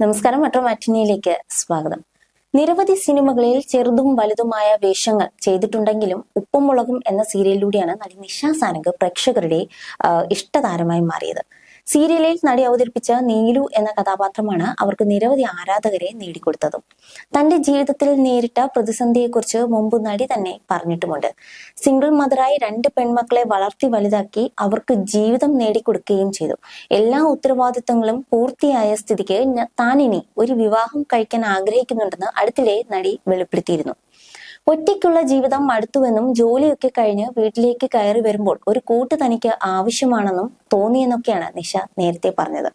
നമസ്കാരം. മെട്രോ മാറ്റിനിയിലേക്ക് സ്വാഗതം. നിരവധി സിനിമകളിൽ ചെറുതും വലുതുമായ വേഷങ്ങൾ ചെയ്തിട്ടുണ്ടെങ്കിലും ഉപ്പും മുളകും എന്ന സീരിയലിലൂടെയാണ് നടി നിഷ സാനഗ് പ്രേക്ഷകരുടെ ഇഷ്ടതാരമായി മാറിയത്. സീരിയലിൽ നടി അവതരിപ്പിച്ച നീലു എന്ന കഥാപാത്രമാണ് അവർക്ക് നിരവധി ആരാധകരെ നേടിക്കൊടുത്തതും. തന്റെ ജീവിതത്തിൽ നേരിട്ട പ്രതിസന്ധിയെക്കുറിച്ച് മുമ്പ് നടി തന്നെ പറഞ്ഞിട്ടുമുണ്ട്. സിംഗിൾ മദറായി രണ്ട് പെൺമക്കളെ വളർത്തി വലുതാക്കി അവർക്ക് ജീവിതം നേടിക്കൊടുക്കുകയും ചെയ്തു. എല്ലാ ഉത്തരവാദിത്തങ്ങളും പൂർത്തിയായ സ്ഥിതിക്ക് താനിനി ഒരു വിവാഹം കഴിക്കാൻ ആഗ്രഹിക്കുന്നുണ്ടെന്ന് അടുത്തിടെ നടി വെളിപ്പെടുത്തിയിരുന്നു. ഒറ്റയ്ക്കുള്ള ജീവിതം മടുത്തുവെന്നും ജോലിയൊക്കെ കഴിഞ്ഞ് വീട്ടിലേക്ക് കയറി വരുമ്പോൾ ഒരു കൂട്ട് തനിക്ക് ആവശ്യമാണെന്നും തോന്നിയെന്നൊക്കെയാണ് നിഷ നേരത്തെ പറഞ്ഞത്.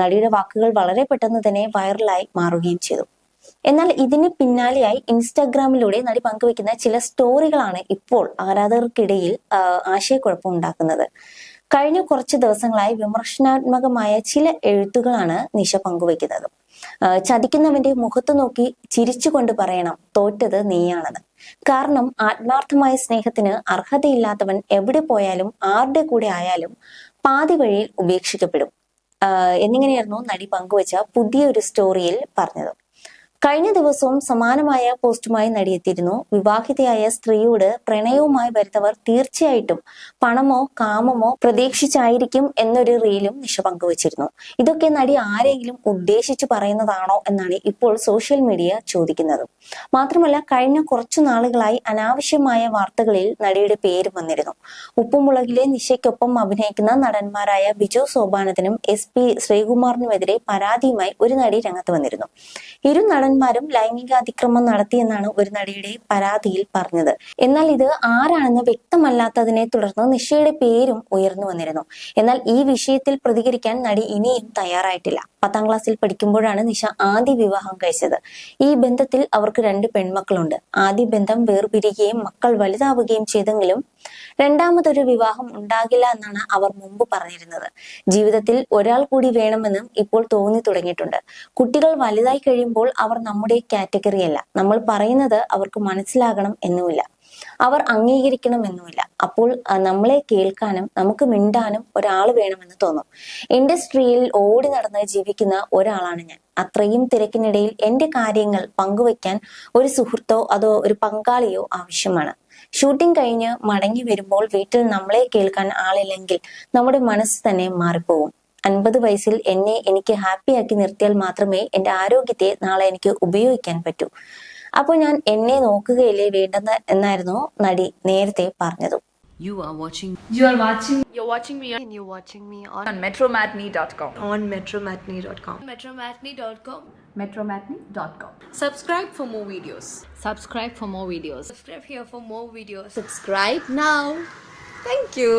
നടിയുടെ വാക്കുകൾ വളരെ പെട്ടെന്ന് തന്നെ വൈറലായി മാറുകയും ചെയ്തു. എന്നാൽ ഇതിന് പിന്നാലെയായി ഇൻസ്റ്റാഗ്രാമിലൂടെ നടി പങ്കുവെക്കുന്ന ചില സ്റ്റോറികളാണ് ഇപ്പോൾ ആരാധകർക്കിടയിൽ ആശയക്കുഴപ്പം ഉണ്ടാക്കുന്നത്. കഴിഞ്ഞ കുറച്ച് ദിവസങ്ങളായി വിമർശനാത്മകമായ ചില എഴുത്തുകളാണ് നിഷ പങ്കുവെക്കുന്നത് ചതിക്കുന്നവന്റെ മുഖത്ത് നോക്കി ചിരിച്ചുകൊണ്ട് പറയണം തോറ്റത് നീയാണെന്ന്. കാരണം ആത്മാർത്ഥമായ സ്നേഹത്തിന് അർഹതയില്ലാത്തവൻ എവിടെ പോയാലും ആരുടെ കൂടെ ആയാലും പാതി വഴിയിൽ ഉപേക്ഷിക്കപ്പെടും. എന്നിങ്ങനെയായിരുന്നു നടി പങ്കുവച്ച പുതിയൊരു സ്റ്റോറിയിൽ പറഞ്ഞത്. കഴിഞ്ഞ ദിവസവും സമാനമായ പോസ്റ്റുമായി നടിയെത്തിയിരുന്നു. വിവാഹിതയായ സ്ത്രീയോട് പ്രണയവുമായി വരുന്നവർ തീർച്ചയായിട്ടും പണമോ കാമമോ പ്രതീക്ഷിച്ചായിരിക്കും എന്നൊരു റീലും നിഷ പങ്കുവച്ചിരുന്നു. ഇതൊക്കെ നടി ആരെങ്കിലും ഉദ്ദേശിച്ചു പറയുന്നതാണോ എന്നാണ് ഇപ്പോൾ സോഷ്യൽ മീഡിയ ചോദിക്കുന്നത്. മാത്രമല്ല കഴിഞ്ഞ കുറച്ചു നാളുകളായി അനാവശ്യമായ വാർത്തകളിൽ നടിയുടെ പേര് വന്നിരുന്നു. ഉപ്പുമുളകിലെ നിശയ്ക്കൊപ്പം അഭിനയിക്കുന്ന നടന്മാരായ ബിജു സോപാനത്തിനും എസ് പി ശ്രീകുമാറിനുമെതിരെ പരാതിയുമായി ഒരു നടി രംഗത്ത് വന്നിരുന്നു. ഇരു നടന്മാരും ലൈംഗിക അതിക്രമം നടത്തിയെന്നാണ് ഒരു നടിയുടെ പരാതിയിൽ പറഞ്ഞത്. എന്നാൽ ഇത് ആരാണെന്ന് വ്യക്തമല്ലാത്തതിനെ തുടർന്ന് നിഷയുടെ പേരും ഉയർന്നു വന്നിരുന്നു. എന്നാൽ ഈ വിഷയത്തിൽ പ്രതികരിക്കാൻ നടി ഇനിയും തയ്യാറായിട്ടില്ല. പത്താം ക്ലാസ്സിൽ പഠിക്കുമ്പോഴാണ് നിഷ ആദ്യ വിവാഹം കഴിച്ചത്. ഈ ബന്ധത്തിൽ അവർക്ക് രണ്ട് പെൺമക്കളുണ്ട്. ആദ്യ ബന്ധം വേർപിരിയുകയും മക്കൾ വലുതാവുകയും ചെയ്തെങ്കിലും രണ്ടാമതൊരു വിവാഹം ഉണ്ടാകില്ല എന്നാണ് അവർ മുമ്പ് പറഞ്ഞിരുന്നത്. ജീവിതത്തിൽ ഒരാൾ കൂടി വേണമെന്നും ഇപ്പോൾ തോന്നി തുടങ്ങിയിട്ടുണ്ട്. കുട്ടികൾ വലുതായി കഴിയുമ്പോൾ അവർ നമ്മുടെ കാറ്റഗറി അല്ല. നമ്മൾ പറയുന്നത് അവർക്ക് മനസ്സിലാകണം എന്നുമില്ല. അവർ അംഗീകരിക്കണം എന്നുമില്ല. അപ്പോൾ നമ്മളെ കേൾക്കാനും നമുക്ക് മിണ്ടാനും ഒരാൾ വേണമെന്ന് തോന്നും. ഇൻഡസ്ട്രിയിൽ ഓടി നടന്ന് ജീവിക്കുന്ന ഒരാളാണ് ഞാൻ. അത്രയും തിരക്കിനിടയിൽ എന്റെ കാര്യങ്ങൾ പങ്കുവയ്ക്കാൻ ഒരു സുഹൃത്തോ അതോ ഒരു പങ്കാളിയോ ആവശ്യമാണ്. ഷൂട്ടിംഗ് കഴിഞ്ഞ് മടങ്ങി വരുമ്പോൾ വീട്ടിൽ നമ്മളെ കേൾക്കാൻ ആളില്ലെങ്കിൽ നമ്മുടെ മനസ്സ് തന്നെ മാറിപ്പോകും അൻപത് വയസ്സിൽ എന്നെ എനിക്ക് ഹാപ്പിയാക്കി നിർത്തിയാൽ മാത്രമേ എന്റെ ആരോഗ്യത്തെ നാളെ എനിക്ക് ഉപയോഗിക്കാൻ പറ്റൂ അപ്പോൾ ഞാൻ എന്നെ നോക്കുകയല്ലേ വേണ്ടെന്ന് എന്നായിരുന്നു നടി നേരത്തെ പറഞ്ഞതും You are watching You are watching You're watching me and you're watching me on, on metromatney.com. on metromatney.com. metromatney.com. metromatney.com. Subscribe for more videos. subscribe for more videos Subscribe here for more videos. Subscribe now. Thank you.